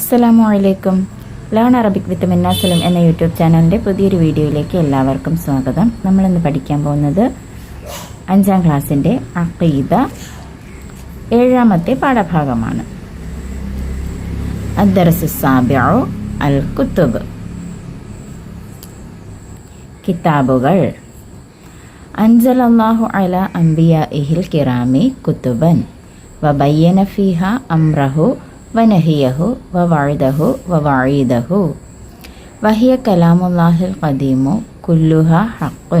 അസ്സലാമു അലൈക്കും. Learn Arabic വിത്ത് മിന്നാസലം എന്ന യൂട്യൂബ് ചാനലിന്റെ പുതിയൊരു വീഡിയോയിലേക്ക് എല്ലാവർക്കും സ്വാഗതം. നമ്മളിന്ന് പഠിക്കാൻ പോകുന്നത് അഞ്ചാം ക്ലാസ്സിന്റെ അഖീദ ഏഴാമത്തെ പാഠഭാഗമാണ്. കുത്തുബ്. കിതാബുകൾ. അൻസലല്ലാഹു അല അംബിയാഇഹിൽ കിറാമി കുത്തുബൻ. വബയ്യന ഫീഹ അംറഹു ونهيه ووعده ووعيده وهي كلام الله القديم كلها حق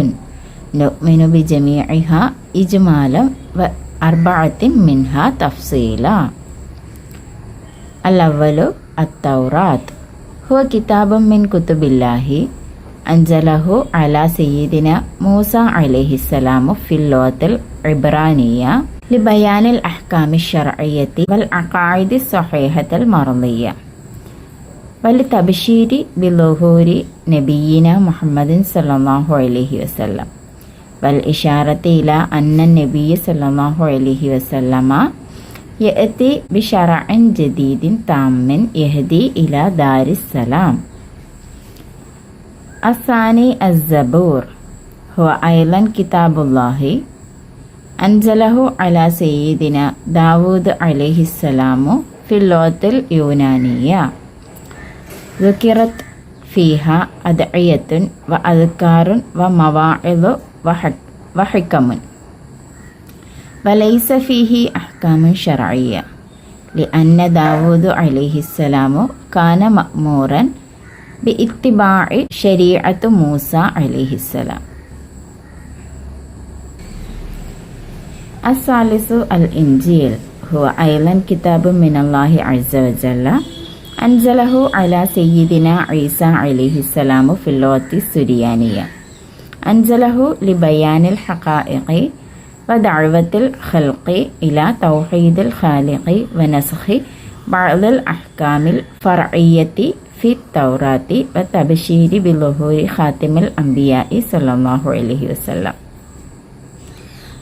نؤمن بجميعها إجمالا وأربعة منها تفصيلا الأول التوراة هو كتاب من كتب الله أنزله على سيدنا موسى عليه السلام في اللغة العبرانية لبيان الأحكام الشرعية والعقائد الصحيحة المرضية. ولتبشير بظهور نبينا محمد صلى الله عليه وسلم. والإشارة إلى أن النبي صلى الله عليه وسلم يأتي بشرع جديد تام يهدي إلى دار السلام. الثاني الزبور. هو أيضا كتاب الله أنزله على سيدنا داود عليه السلام في اللغة اليونانية ذكرت فيها أدعية وأذكار ومواعظ وحك- وحكم وليس فيه أحكام شرعية لأن داود عليه السلام كان مأمورا باتباع شريعة موسى عليه السلام الثالث الإنجيل. هو أيضا كتاب من الله عز وجل. أنزله على سيدنا عيسى عليه السلام في اللغة السريانية أنزله لبيان الحقائق ودعوة الخلق إلى توحيد الخالق ونسخ بعض الأحكام الفرعية في التوراة وتبشير بظهور خاتم الأنبياء صلى الله عليه وسلم.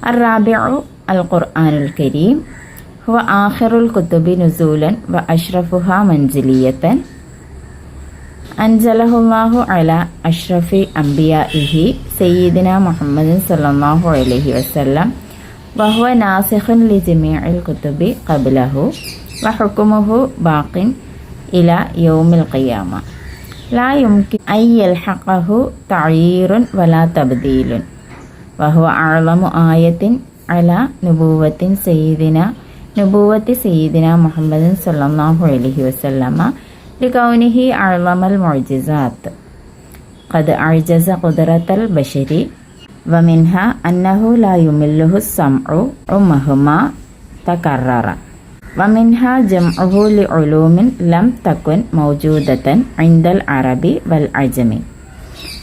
الرابع القرآن الكريم. هو آخر الكتب نزولا وأشرفها منزلية. أنزله الله على أشرف أنبيائه سيدنا محمد صلى الله عليه وسلم وهو ناسخ لجميع الكتب قبله وحكمه باق إلى يوم القيامة. لا يمكن أن يلحقه تعيير ولا تبديل. وهو أعظم آية على نبوة سيدنا نبوة سيدنا محمد صلى الله عليه وسلم لكونه أعظم المعجزات. قد أعجز قدرة البشر ومنها أنه لا يمله السمع مهما تكرر. ومنها جمعه لعلوم لم تكن موجودة عند العرب والعجم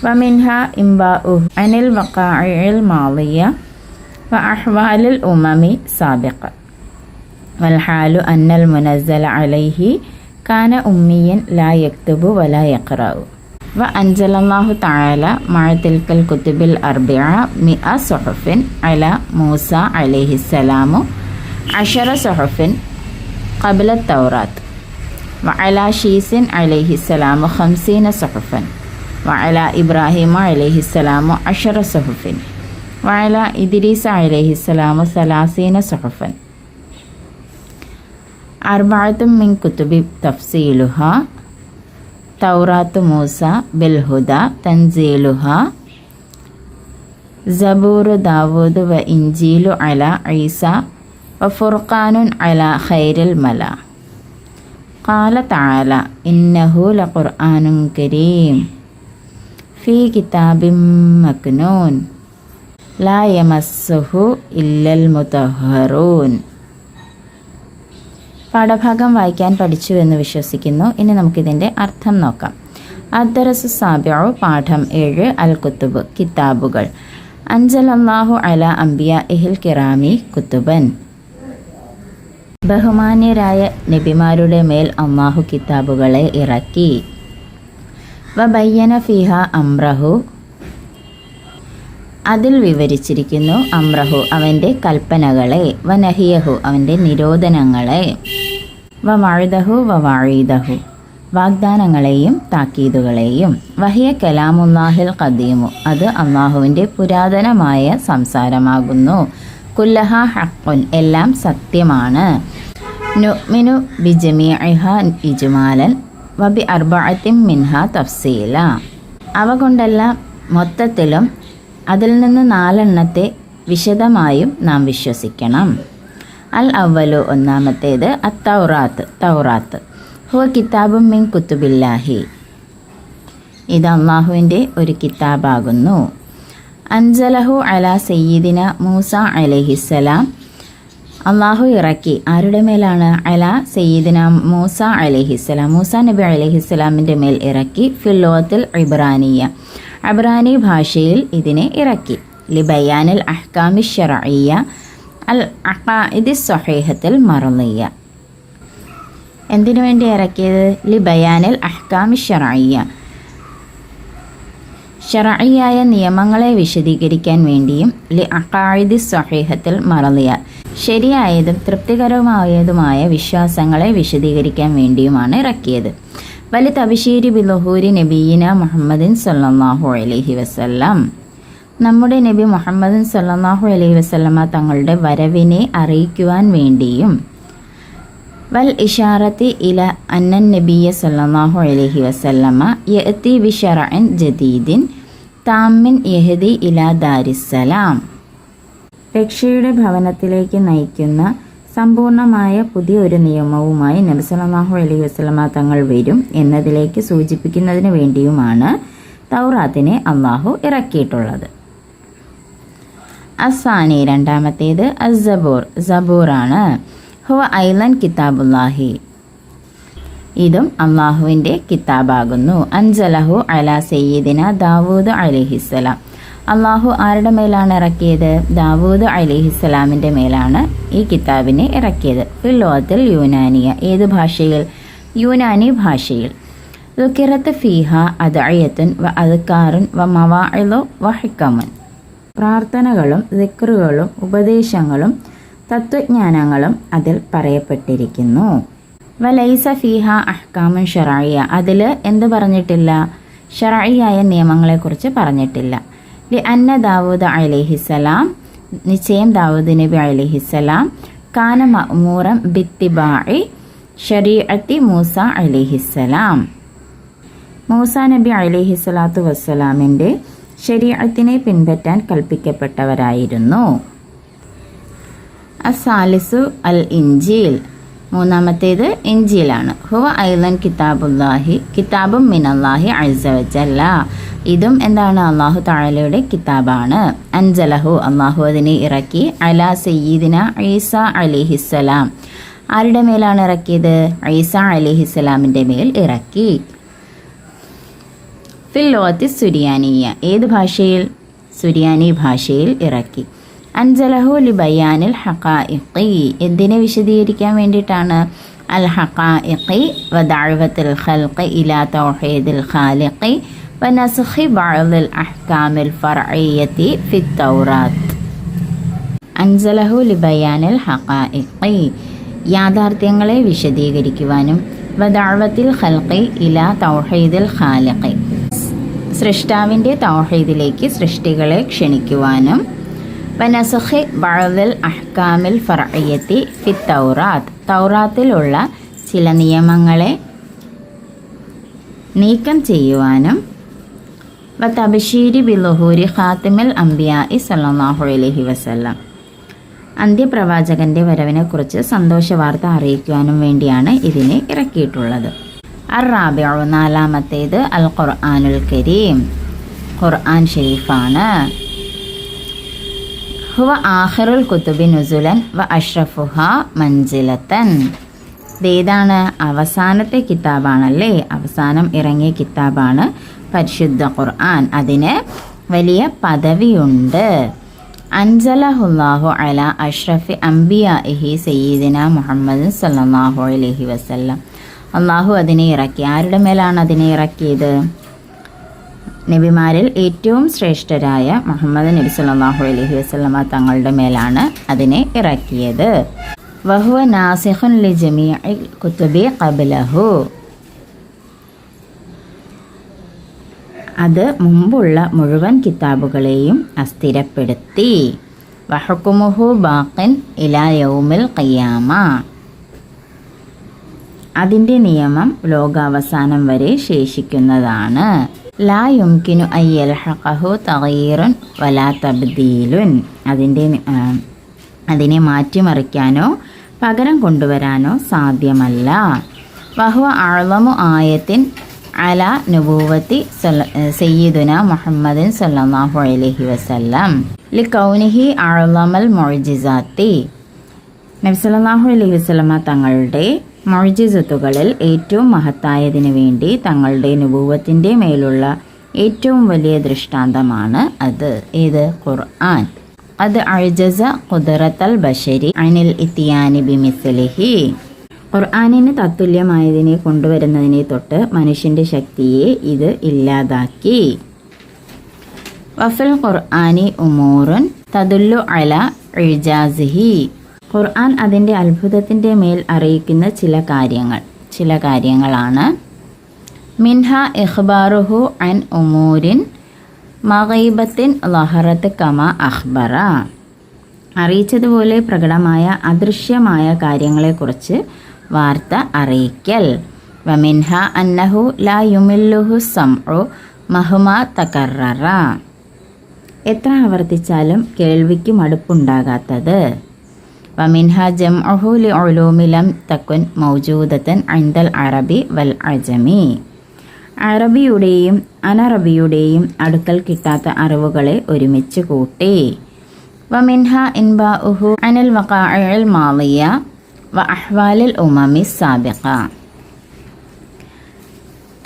ومنها إنباؤه عن الوقائع الماضية وأحوال الأمم السابقة والحال أن المنزل عليه كان أميا لا يكتب ولا يقرأ. وأنزل الله تعالى مع تلك الكتب الأربعة مئة صحف على موسى عليه السلام عشر صحف قبل التوراة. وعلى شيس عليه السلام خمسين صحفا. وعلى إبراهيم عليه السلام عشر صحف. وعلى إدريس عليه السلام ثلاثين صحفا أربعة من كتب تفصيلها توراة موسى بالهدى تنزيلها زبور داود وإنجيل على عيسى وفرقان على خير الملا. قال تعالى إنه لقرآن كريم. ഫീ കിതാബിം മക്നൂൻ. ലാ യമസ്സുഹു ഇല്ലൽ മുതഹറൂൻ. പാഠഭാഗം വായിക്കാൻ പഠിച്ചു എന്ന് വിശ്വസിക്കുന്നു. ഇനി നമുക്കിതിന്റെ അർത്ഥം നോക്കാം. അദ്ദറസ് സാബിയു പാഠം ഏഴ് അൽ കുത്തുബ് കിതാബുകൾ. അഞ്ചൽ അള്ളാഹു അല അംബിയ എഹിൽ കിറാമി കുത്തുബൻ. ബഹുമാന്യരായ നബിമാരുടെ മേൽ അള്ളാഹു കിതാബുകളെ ഇറക്കി. വബയ്യന ഫിഹ അമ്രഹു. അതിൽ വിവരിച്ചിരിക്കുന്നു അമ്രഹു അവന്റെ കൽപ്പനകളെ വനഹിയഹു അവന്റെ നിരോധനങ്ങളെ വ വഴുതഹു വ വാഴീദഹു വാഗ്ദാനങ്ങളെയും താക്കീതുകളെയും വഹിയ കലാമുല്ലാഹിൽ ഖദീമു അത് അള്ളാഹുവിന്റെ പുരാതനമായ സംസാരമാകുന്നു. കുല്ലഹ ഹക്കുൻ എല്ലാം സത്യമാണ്. നുഅ്മിനു ബിജമീഅഹ ഇജ്മാലൻ വബി അർബഅത്തിൻ മിൻഹ തഫ്സീല. അവ കൊണ്ടെല്ലാം മൊത്തത്തിലും അതിൽ നിന്ന് നാലെണ്ണത്തെ വിശദമായും നാം വിശ്വസിക്കണം. അൽ അവലു ഒന്നാമത്തേത് അത്തൗറാത്ത് തൗറാത്ത്. ഹുവ കിതാബും മിൻ കുത്തുബില്ലാഹി. ഇത് അള്ളാഹുവിന്റെ ഒരു കിതാബാകുന്നു. അൻസലഹു അല സയ്യിദിന മൂസ അലഹിസ്സലാം അള്ളാഹു ഇറക്കി. ആരുടെ മേലാണ്? അല സയ്യിദിന മൂസ അലഹിസ്സലാം. മൂസ നബി അലഹിസ്സലാമിന്റെ മേൽ ഇറക്കി. ഫില്ലോത്തിൽ ഇബ്രാനിയ. അബ്രാനി ഭാഷയിൽ ഇതിനെ ഇറക്കി. ലിബയാനിൽ അഹ്കാമി ഷറയ്യ അൽ അഖാഇദി സൊഹേഹത്തിൽ മറന്നിയ എന്തിനു വേണ്ടി ഇറക്കിയത്? ലിബയാനിൽ അഹ്കാമി ഷറയ്യ ഷറയ്യായ നിയമങ്ങളെ വിശദീകരിക്കാൻ വേണ്ടിയും ലി അഖായിദി സഹീഹത്തിൽ മറലിയ. ശരിയായതും തൃപ്തികരമായതുമായ വിശ്വാസങ്ങളെ വിശദീകരിക്കാൻ വേണ്ടിയുമാണ് ഇറക്കിയത്. വലി തബിശ്ശേരി ബിലഹൂരി നബീന മുഹമ്മദിൻ സല്ലാഹു അലഹി വസല്ലം. നമ്മുടെ നബി മുഹമ്മദ് സല്ലാഹു അലൈഹി വസല്ലമ തങ്ങളുടെ വരവിനെ അറിയിക്കുവാൻ വേണ്ടിയും വൽ ഇഷാറത്തി ഇല അന്നൻ നബിയ സല്ലാഹു അലഹി വസല്ലമ യഹത്തി ബിഷറൻ ജദീദിൻ താമിൻ യഹദി ഇല ദാരിസ്സലാം. രക്ഷയുടെ ഭവനത്തിലേക്ക് നയിക്കുന്ന സമ്പൂർണമായ പുതിയ ഒരു നിയമവുമായി നബി സല്ലല്ലാഹു അലൈഹി വസല്ലമ തങ്ങൾ വരും എന്നതിലേക്ക് സൂചിപ്പിക്കുന്നതിന് വേണ്ടിയുമാണ് തൗറാത്തിനെ അള്ളാഹു ഇറക്കിയിട്ടുള്ളത്. അസാനി രണ്ടാമത്തേത് അസബൂർ സബൂറാണ്. ഹുവ ഐലൻ കിതാബുല്ലാഹി. ഇതും അള്ളാഹുവിന്റെ കിതാബാകുന്നു. അൻസലഹു അല സയ്യിദിന ദാവൂദ് അലിഹിസ്സലാം. അള്ളാഹു ആരുടെ മേലാണ് ഇറക്കിയത്? ദാവൂദ് അലിഹിസ്സലാമിന്റെ മേലാണ് ഈ കിതാബിനെ ഇറക്കിയത്. ഫിലോത്തിൽ യൂനാനിയ. ഏത് ഭാഷയിൽ? യൂനാനി ഭാഷയിൽ. ലുക്കിറത്ത് ഫീഹ അദയത്തുൻ വ അതുക്കാറുൻ വ മവാഇലു വ ഹിക്കമുൻ പ്രാർത്ഥനകളും ദിക്റുകളും ഉപദേശങ്ങളും തത്വജ്ഞാനങ്ങളും അതിൽ പറയപ്പെട്ടിരിക്കുന്നു. വലൈസ ഫീഹ അഹ്കാമുൻ ഷറായിയ അതിൽ എന്ത് പറഞ്ഞിട്ടില്ല? ഷറായിയായ നിയമങ്ങളെക്കുറിച്ച് പറഞ്ഞിട്ടില്ല. ലി അന്ന ദാവൂദ് അലിഹിസലാം നിശ്ചയം ദാവൂദ് നബി അലിഹിസലാം കാന മഅ്മൂറം ബിത്തിബായി ഷരീഅത്തി മൂസ അലിഹിസലാം മൂസ നബി അലിഹിസലാത്തു വസ്സലാമിന്റെ ശരീഅത്തിനെ പിൻപറ്റാൻ കൽപ്പിക്കപ്പെട്ടവരായിരുന്നു. അസാലിസു അൽ ഇഞ്ചീൽ മൂന്നാമത്തേത് ഇഞ്ചീലാണ് ഹുവ ഐലൻ കിതാബുല്ലാഹി കിതാബും മിനല്ലാഹി അഴിച്ചവച്ചല്ല ഇതും എന്താണ്? അള്ളാഹു താഴലയുടെ കിതാബാണ്. അൻജലഹു അള്ളാഹു അതിനെ ഇറക്കി. അല സയ്യിദിന ഈസ അലിഹിസ്സലാം ആരുടെ മേലാണ് ഇറക്കിയത്? ഈസ അലിഹിസ്സലാമിന്റെ മേൽ ഇറക്കി. ഫിൽ ലോകത്തി സുരിയാനിയ. ഏത് ഭാഷയിൽ? സുരിയാനി ഭാഷയിൽ ഇറക്കി. അൻസലഹു ലി ബയാനിൽ ഹഖാഇഖി. എന്തിനെ വിശദീകരിക്കാൻ വേണ്ടിയിട്ടാണ്? അൽ ഹഖാഇഖി വ ദഅവത്തുൽ ഖൽഖി ഇലാ തൗഹീദിൽ ഖാലിഖി വ നസ്ഖി ബഅദിൽ അഹ്കാമിൽ ഫർഇയ്യത്തി ഫി തൗറാത്ത്. അൻസലഹു ലി ബയാനിൽ ഹഖാഇഖി. യാഥാർത്ഥ്യങ്ങളെ വിശദീകരിക്കുവാനും വ ദഅവത്തിൽ ഖൽഖി ഇലാ തൗഹീദിൽ ഖാലിഖി. സൃഷ്ടാവിന്റെ തൗഹീദിലേക്ക് സൃഷ്ടികളെ ക്ഷണിക്കുവാനും വനസുഖി ബഴൽ അഹ്കാമിൽ ഫറയ്യത്തി ഫി തൗറാത്ത്. തൗറാത്തിലുള്ള ചില നിയമങ്ങളെ നീക്കം ചെയ്യുവാനും വ തബഷീരി ബിലുഹൂരി ഖാത്തിമിൽ അംബിയായി സല്ലാഹു അലഹി വസല്ലം. അന്ത്യപ്രവാചകന്റെ വരവിനെക്കുറിച്ച് സന്തോഷ വാർത്ത അറിയിക്കുവാനും വേണ്ടിയാണ് ഇതിനെ ഇറക്കിയിട്ടുള്ളത്. അർ നാലാമത്തേത് അൽ ഖുർആാനുൽ കരീം. ഖുർആൻ ഷെരീഫാണ്. ഹുവ ആഹറുൽ കുത്തുബി നുസുലൻ വ അഷ്റഫുഹ മഞ്ജിലത്തൻ ഇതേതാണ് അവസാനത്തെ കിതാബാണല്ലേ? അവസാനം ഇറങ്ങിയ കിതാബാണ് പരിശുദ്ധ ഖുർആൻ. അതിന് വലിയ പദവിയുണ്ട്. അൻസലഹുല്ലാഹു അല അഷ്റഫി അംബിയ ഇഹി സയ്യിദിന മുഹമ്മദ് സല്ലാഹു അലഹി വസ്ല്ലാം. അള്ളാഹു അതിനെ ഇറക്കി. ആരുടെ മേലാണ് അതിനെ ഇറക്കിയത്? നബിമാരിൽ ഏറ്റവും ശ്രേഷ്ഠരായ മുഹമ്മദ് നബി സല്ലാഹു അലഹി വസ്ലമ തങ്ങളുടെ മേലാണ് അതിനെ ഇറക്കിയത്. വഹുവ നാസിഖുൻ ലി ജമീഇൽ കുത്തുബി കബിലഹു അത് മുമ്പുള്ള മുഴുവൻ കിതാബുകളെയും അസ്ഥിരപ്പെടുത്തി. വഹക്കുമുഹു ബാഖിൻ ഇലാ യൗമിൽ ഖിയാമ. അതിന്റെ നിയമം ലോകാവസാനം വരെ ശേഷിക്കുന്നതാണ്. ലാ യുംകിനു തഗീറുൻ വലാ തബ്ദീലുൻ. അതിന്റെ അതിനെ മാറ്റിമറിക്കാനോ പകരം കൊണ്ടുവരാനോ സാധ്യമല്ല. വഹുവ അഴലമു ആയത്തിൻ അല നുബൂവത്തി സയ്യിദുന മുഹമ്മദിൻ സല്ലാഹു അലഹി വസല്ലം. ലി കൗനിഹി അഴലമൽ മൊഴിജിസാത്തി നബ്സല്ലാഹു അലഹി വസ്ലമ തങ്ങളുടെ മൊഴിജിസത്തുകളിൽ ഏറ്റവും മഹത്തായതിനു വേണ്ടി തങ്ങളുടെ നുഭൂവത്തിന്റെ മേലുള്ള ഏറ്റവും വലിയ ദൃഷ്ടാന്തമാണ് അത്. ഏത്? ഖുർആൻ. അത് അഴ്ജസ ഖുദറത്തൽ ബഷരി അനിൽ ഇത്തിയാനി ബിമിസലിഹി. ഖുർആാനിന് തത്തുല്യമായതിനെ കൊണ്ടുവരുന്നതിനെ തൊട്ട് മനുഷ്യന്റെ ശക്തിയെ ഇത് ഇല്ലാതാക്കി. വഫിൽ ഖുർആാനി ഉമോറുൻ തദുല്ലു അല ഇജാസിഹി ഖുർആൻ അതിന്റെ അത്ഭുതത്തിന്റെ മേൽ അറിയിക്കുന്ന ചില കാര്യങ്ങൾ. ചില കാര്യങ്ങളാണ്. മിൻഹ ഇഖ്ബാറുഹു അൻ ഉമൂരിൻ മഗൈബത്തിൻ ലഹറത്ത് കമ അഖ്ബറ. അറിയിച്ചതുപോലെ പ്രകടമായ അദൃശ്യമായ കാര്യങ്ങളെക്കുറിച്ച് വാർത്ത അറിയിക്കൽ. വമിൻഹ അന്നഹു ലാ യുമില്ലുഹു സംഉ മഹുമ തകറ എത്ര ആവർത്തിച്ചാലും കേൾവിക്ക് മടുപ്പുണ്ടാകാത്തത്? വമിൻഹ ജംഅഹു ലി ഉലൂമിലം തക്കുൻ മൗജൂദത്തൻ ഐന്ദൽ അറബി വൽ അജമി അറബിയുടെയും അനറബിയുടെയും അടുക്കൽ കിട്ടാത്ത അറിവുകളെ ഒരുമിച്ച് കൂട്ടി. വമിൻഹ ഇൻബാഉഹു അനൽ വഖാഇൽ മാളിയ വ അഹ്വാലിൽ ഉമമി സാബിഖ.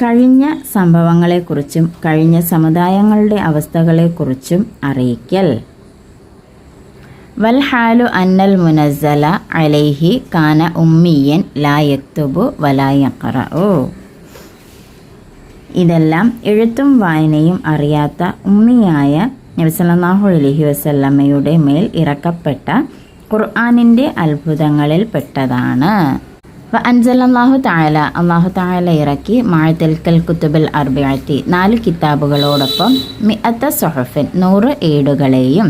കഴിഞ്ഞ സംഭവങ്ങളെക്കുറിച്ചും കഴിഞ്ഞ സമുദായങ്ങളുടെ അവസ്ഥകളെക്കുറിച്ചും അറിയിക്കൽ. വൽഹാലു അന്നൽ മുനസ്സല അലൈഹി കാന ഉമ്മിയൻ ലായത്തുബു വലായക്കറ ഓ ഇതെല്ലാം എഴുത്തും വായനയും അറിയാത്ത ഉമ്മിയായ നബിസല്ലാഹു അലഹി വസല്ലമയുടെ മേൽ ഇറക്കപ്പെട്ട ഖുർആാനിന്റെ അത്ഭുതങ്ങളിൽ പെട്ടതാണ്. അൻസലല്ലാഹു താല അള്ളാഹു താല ഇറക്കി മാഴത്തിൽക്കൽ കുത്തുബിൽ അർബിയാഴ്ത്തി നാല് കിതാബുകളോടൊപ്പം മിഅത്ത സൊഹഫിൻ നൂറ് ഏടുകളെയും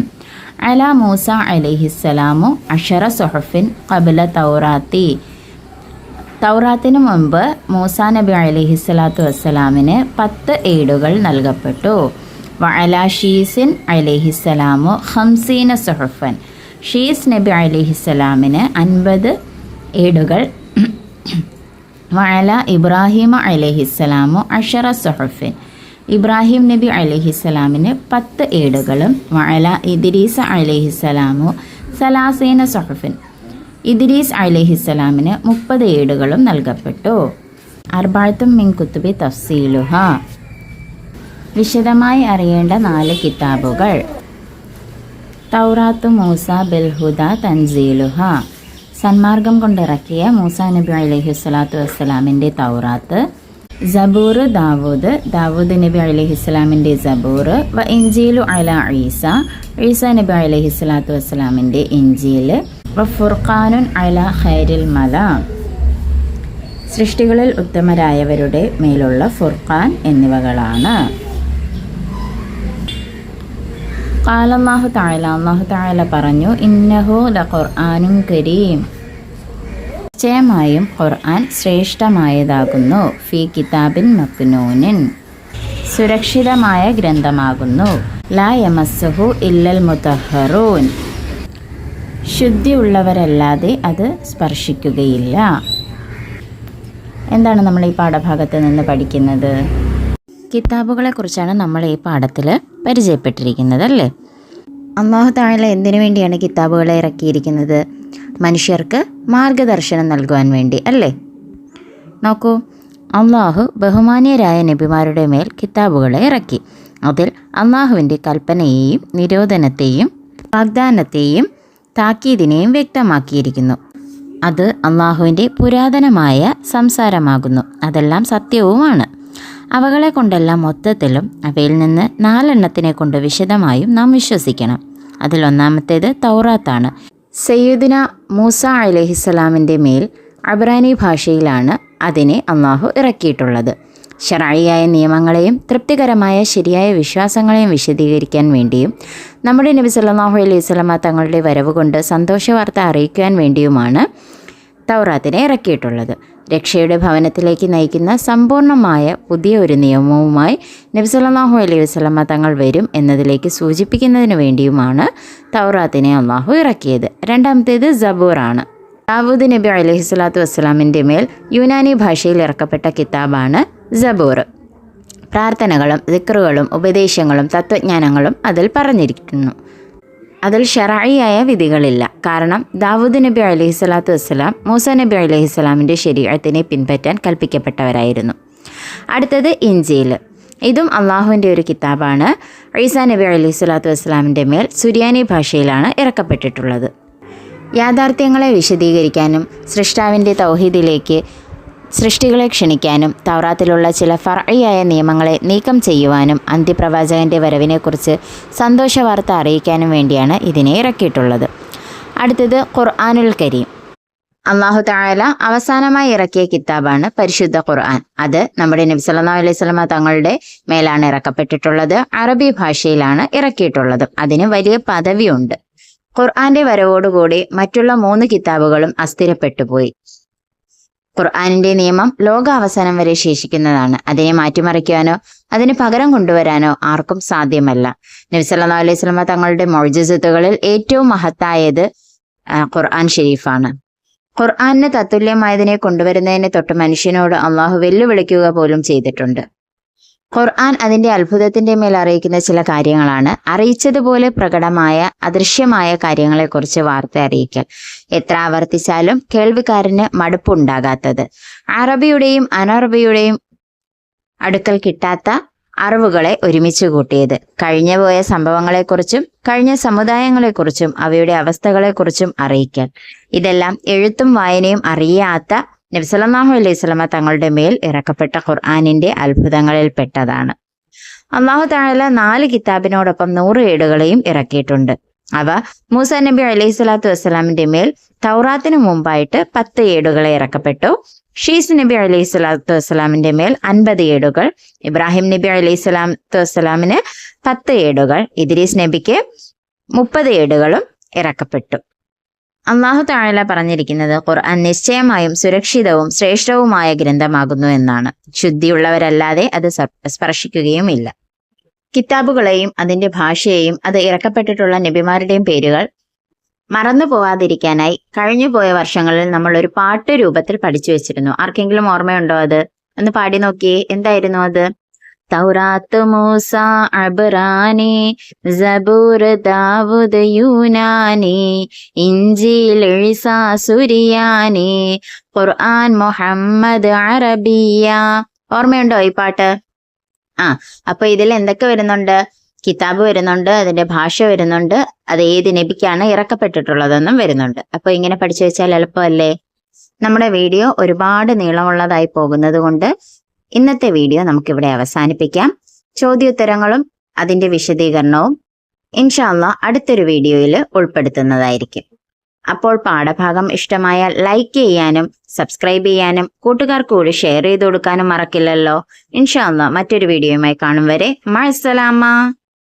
അല മൂസ അലൈഹിസ്സലാമു അഷറ സൊഹഫിൻ കബില തൗറാത്തി. തൗറാത്തിന് മുമ്പ് മൂസ നബി അലഹി സ്വലാത്തു വസ്സലാമിന് പത്ത് ഏടുകൾ നൽകപ്പെട്ടു. വഅല ഷീസിൻ അലൈഹിസ്സലാമു ഹംസീന സുഹഫൻ. ഷീസ് നബി അലൈഹിസ്സലാമിന് അൻപത് ഏടുകൾ. വഅല ഇബ്രാഹിമ അലൈഹിസ്സലാമു അഷറ സുഹഫിൻ. ഇബ്രാഹിം നബി അലഹിസ്സലാമിന് പത്ത് ഏടുകളും വഅല ഇദ്രീസ അലൈഹിസ്സലാമു സലാസേന സൊഹഫിൻ. ഇദ്രീസ് അലഹിസ്സലാമിന് മുപ്പത് ഏടുകളും നൽകപ്പെട്ടു. അർബാഴത്തും മിൻ കുത്തുബി തഫ്സീലുഹ. വിശദമായി അറിയേണ്ട നാല് കിതാബുകൾ. തൗറാത്തു മൂസ ബിൽഹുദ തൻസീലുഹ. സന്മാർഗം കൊണ്ടിറക്കിയ മൂസ നബി അലഹി സ്വലാത്തു വസ്സലാമിന്റെ തൗറാത്ത് സബൂറ് ദാവൂദ് ദാവൂദ് നബി അലഹിസ്സലാമിന്റെ സബൂറ് വ ഇഞ്ചിയിലു അല ഈസ ഈസ നബി അലഹിസ്സലാത്തു വസ്സലാമിന്റെ ഇഞ്ചിയിൽ വ ഫുർഖാനുൻ അല ഖൈരിൽ മല. സൃഷ്ടികളിൽ ഉത്തമരായവരുടെ മേലുള്ള ഫുർഖാൻ എന്നിവകളാണ്. കാലല്ലാഹു താഴല അള്ളാഹു താഴല പറഞ്ഞു ഇന്നഹു ദ ഖുർആാനും കരീം. നിശ്ചയമായും ഖുർആൻ ശ്രേഷ്ഠമായതാകുന്നു. ഫി കിതാബിൻ മക്നൂനിൻ. സുരക്ഷിതമായ ഗ്രന്ഥമാകുന്നു. ലാ യമസ്സുഹു ഇല്ലൽ മുതഹറൂൻ. ശുദ്ധിയുള്ളവരല്ലാതെ അത് സ്പർശിക്കുകയില്ല. എന്താണ് നമ്മൾ ഈ പാഠഭാഗത്ത് നിന്ന് പഠിക്കുന്നത്? കിതാബുകളെക്കുറിച്ചാണ് നമ്മൾ ഈ പാഠത്തിൽ പരിചയപ്പെട്ടിരിക്കുന്നത് അല്ലേ അള്ളാഹു താഴെ എന്തിനു വേണ്ടിയാണ് കിതാബുകളെ ഇറക്കിയിരിക്കുന്നത്? മനുഷ്യർക്ക് മാർഗദർശനം നൽകുവാൻ വേണ്ടി അല്ലേ? നോക്കൂ അള്ളാഹു ബഹുമാനീയരായ നബിമാരുടെ മേൽ കിതാബുകളെ ഇറക്കി. അതിൽ അള്ളാഹുവിന്റെ കൽപ്പനയെയും നിരോധനത്തെയും വാഗ്ദാനത്തെയും താക്കീതിനെയും വ്യക്തമാക്കിയിരിക്കുന്നു. അത് അള്ളാഹുവിന്റെ പുരാതനമായ സംസാരമാകുന്നു. അതെല്ലാം സത്യവുമാണ്. അവകളെ കൊണ്ടെല്ലാം മൊത്തത്തിലും അവയിൽ നിന്ന് നാലെണ്ണത്തിനെ കൊണ്ട് വിശദമായും നാം വിശ്വസിക്കണം. അതിലൊന്നാമത്തേത് തൗറാത്താണ്. സയ്യുദിന മൂസ അലഹിസ്സലാമിന്റെ മേൽ അബ്രാനി ഭാഷയിലാണ് അതിനെ അള്ളാഹു ഇറക്കിയിട്ടുള്ളത്. ഷറായിയായ നിയമങ്ങളെയും തൃപ്തികരമായ ശരിയായ വിശ്വാസങ്ങളെയും വിശദീകരിക്കാൻ വേണ്ടിയും നമ്മുടെ നബി സല്ലാഹു അലൈഹി വസല്ലമ തങ്ങളുടെ വരവ് കൊണ്ട് സന്തോഷവാർത്ത അറിയിക്കുവാൻ വേണ്ടിയുമാണ് തൗറാത്തിനെ ഇറക്കിയിട്ടുള്ളത്. രക്ഷയുടെ ഭവനത്തിലേക്ക് നയിക്കുന്ന സമ്പൂർണമായ പുതിയ ഒരു നിയമവുമായി നബി സല്ലല്ലാഹു അലൈഹി വസല്ലമ തങ്ങൾ വരും എന്നതിലേക്ക് സൂചിപ്പിക്കുന്നതിന് വേണ്ടിയുമാണ് തൗറാത്തിനെ അള്ളാഹു ഇറക്കിയത്. രണ്ടാമത്തേത് ജബൂറാണ് ദാവൂദ് നബി അലൈഹി സ്വലാത്തു വസ്സലാമിന്റെ മേൽ യുനാനി ഭാഷയിൽ ഇറക്കപ്പെട്ട കിതാബാണ് ജബൂർ പ്രാർത്ഥനകളും ദിക്റുകളും ഉപദേശങ്ങളും തത്വജ്ഞാനങ്ങളും അതിൽ പറഞ്ഞിരിക്കുന്നു. അതിൽ ഷെറായിയായ വിധികളില്ല. കാരണം ദാവൂദ് നബി അലൈഹി സ്വലാത്തു വസ്സലാം മൂസ നബി അലൈഹി സ്വലാമിന്റെ ശരീരത്തിനെ പിൻപറ്റാൻ കൽപ്പിക്കപ്പെട്ടവരായിരുന്നു. അടുത്തത് ഇഞ്ചിയിൽ ഇതും അള്ളാഹുവിന്റെ ഒരു കിതാബാണ്. ഈസാ നബി അലൈഹി സ്വലാത്തു വസ്സലാമിന്റെ മേൽ സുരിയാനി ഭാഷയിലാണ് ഇറക്കപ്പെട്ടിട്ടുള്ളത്. യാഥാർത്ഥ്യങ്ങളെ വിശദീകരിക്കാനും സൃഷ്ടാവിന്റെ തൗഹീദിലേക്ക് സൃഷ്ടികളെ ക്ഷണിക്കാനും തൗറാത്തിലുള്ള ചില ഫറയായ നിയമങ്ങളെ നീക്കം ചെയ്യുവാനും അന്ത്യപ്രവാചകന്റെ വരവിനെക്കുറിച്ച് സന്തോഷ വാർത്ത അറിയിക്കാനും വേണ്ടിയാണ് ഇതിനെ ഇറക്കിയിട്ടുള്ളത്. അടുത്തത് ഖുർആാനുൽ കരീം. അള്ളാഹു തായാല അവസാനമായി ഇറക്കിയ കിതാബാണ് പരിശുദ്ധ ഖുർആൻ. അത് നമ്മുടെ നബി സല്ലാ അലൈഹി വസല്ലമ തങ്ങളുടെ മേലാണ് ഇറക്കപ്പെട്ടിട്ടുള്ളത്. അറബി ഭാഷയിലാണ് ഇറക്കിയിട്ടുള്ളത്. അതിന് വലിയ പദവിയുണ്ട്. ഖുർആന്റെ വരവോടുകൂടി മറ്റുള്ള മൂന്ന് കിതാബുകളും അസ്ഥിരപ്പെട്ടു പോയി ഖുർആാനിന്റെ നിയമം ലോകാവസാനം വരെ ശേഷിക്കുന്നതാണ്. അതിനെ മാറ്റിമറിക്കുവാനോ അതിന് പകരം കൊണ്ടുവരാനോ ആർക്കും സാധ്യമല്ല. നബി സല്ലല്ലാഹു അലൈഹി വസല്ലമ തങ്ങളുടെ മൊഴിജത്തുകളിൽ ഏറ്റവും മഹത്തായത് ഖുർആൻ ഷെരീഫാണ്. ഖുർആാനിന് തത്തുല്യമായതിനെ കൊണ്ടുവരുന്നതിനെ തൊട്ട് മനുഷ്യനോട് അള്ളാഹു വെല്ലുവിളിക്കുക പോലും ചെയ്തിട്ടുണ്ട്. ഖുർആൻ അതിന്റെ അത്ഭുതത്തിന്റെ മേൽ അറിയിക്കുന്ന ചില കാര്യങ്ങളാണ്. അറിയിച്ചതുപോലെ പ്രകടമായ അദൃശ്യമായ കാര്യങ്ങളെക്കുറിച്ച് വാർത്ത അറിയിക്കൽ. എത്ര ആവർത്തിച്ചാലും കേൾവിക്കാരന് മടുപ്പുണ്ടാകാത്തത്. അറബിയുടെയും അനറബിയുടെയും അടുക്കൽ കിട്ടാത്ത അറിവുകളെ ഒരുമിച്ച് കൂട്ടിയത്. കഴിഞ്ഞുപോയ സംഭവങ്ങളെക്കുറിച്ചും കഴിഞ്ഞ സമുദായങ്ങളെക്കുറിച്ചും അവയുടെ അവസ്ഥകളെക്കുറിച്ചും അറിയിക്കൽ. ഇതെല്ലാം എഴുത്തും വായനയും അറിയാത്ത നബ്സലല്ലാഹു അലൈഹി സ്വലമ തങ്ങളുടെ മേൽ ഇറക്കപ്പെട്ട ഖുർആാനിന്റെ അത്ഭുതങ്ങളിൽ പെട്ടതാണ്. അള്ളാഹു താഴല നാല് കിതാബിനോടൊപ്പം നൂറ് ഏടുകളെയും ഇറക്കിയിട്ടുണ്ട്. അവ മൂസ നബി അലൈഹി സ്വലാത്തു വസ്സലാമിന്റെ മേൽ തൗറാത്തിന് മുമ്പായിട്ട് പത്ത് ഏടുകളെ ഇറക്കപ്പെട്ടു. ഷീസ് നബി അലൈഹി സ്വലാത്തു വസ്സലാമിന്റെ മേൽ അൻപത് ഏടുകൾ ഇബ്രാഹിം നബി അലൈഹി സ്വലാത്തു വസ്സലാമിന് പത്ത് ഏടുകൾ ഇദ്രീസ് നബിക്ക് മുപ്പത് ഏടുകളും ഇറക്കപ്പെട്ടു. അള്ളാഹു താഴല പറഞ്ഞിരിക്കുന്നത് ഖുർആൻ നിശ്ചയമായും സുരക്ഷിതവും ശ്രേഷ്ഠവുമായ ഗ്രന്ഥമാകുന്നു എന്നാണ്. ശുദ്ധിയുള്ളവരല്ലാതെ അത് സ്പർശിക്കുകയുമില്ല. കിതാബുകളെയും അതിന്റെ ഭാഷയെയും അത് ഇറക്കപ്പെട്ടിട്ടുള്ള നബിമാരുടെയും പേരുകൾ മറന്നു പോവാതിരിക്കാനായി കഴിഞ്ഞുപോയ വർഷങ്ങളിൽ നമ്മൾ ഒരു പാട്ട് രൂപത്തിൽ പഠിച്ചു വെച്ചിരുന്നു. ആർക്കെങ്കിലും ഓർമ്മയുണ്ടോ അത്? ഒന്ന് പാടി നോക്കിയേ. എന്തായിരുന്നു അത്? തൗറാത്ത് മൂസ അബറാനെ സബൂർ ദാവൂദ് യൂനാനെ ഇഞ്ചിൽ ഇഴ്സ സുരിയാനി ഖുർആൻ മുഹമ്മദ് അറബിയ. ഓർമ്മയുണ്ടോ ഈ പാട്ട്? ആ അപ്പൊ ഇതിൽ എന്തൊക്കെ വരുന്നുണ്ട്? കിതാബ് വരുന്നുണ്ട് അതിന്റെ ഭാഷ വരുന്നുണ്ട് അത് ഏത് നബിക്കാണ് ഇറക്കപ്പെട്ടിട്ടുള്ളതെന്നും വരുന്നുണ്ട്. അപ്പൊ ഇങ്ങനെ പഠിച്ചു വെച്ചാൽ എളുപ്പമല്ലേ? നമ്മുടെ വീഡിയോ ഒരുപാട് നീളമുള്ളതായി പോകുന്നത് കൊണ്ട് ഇന്നത്തെ വീഡിയോ നമുക്കിവിടെ അവസാനിപ്പിക്കാം. ചോദ്യോത്തരങ്ങളും അതിന്റെ വിശദീകരണവും ഇൻഷാല്ല അടുത്തൊരു വീഡിയോയിൽ ഉൾപ്പെടുത്തുന്നതായിരിക്കും. അപ്പോൾ പാഠഭാഗം ഇഷ്ടമായാൽ ലൈക്ക് ചെയ്യാനും സബ്സ്ക്രൈബ് ചെയ്യാനും കൂട്ടുകാർക്ക് കൂടി ഷെയർ ചെയ്ത് കൊടുക്കാനും മറക്കില്ലല്ലോ. ഇൻഷാല്ല മറ്റൊരു വീഡിയോയുമായി കാണും വരെ. മഴസലാമ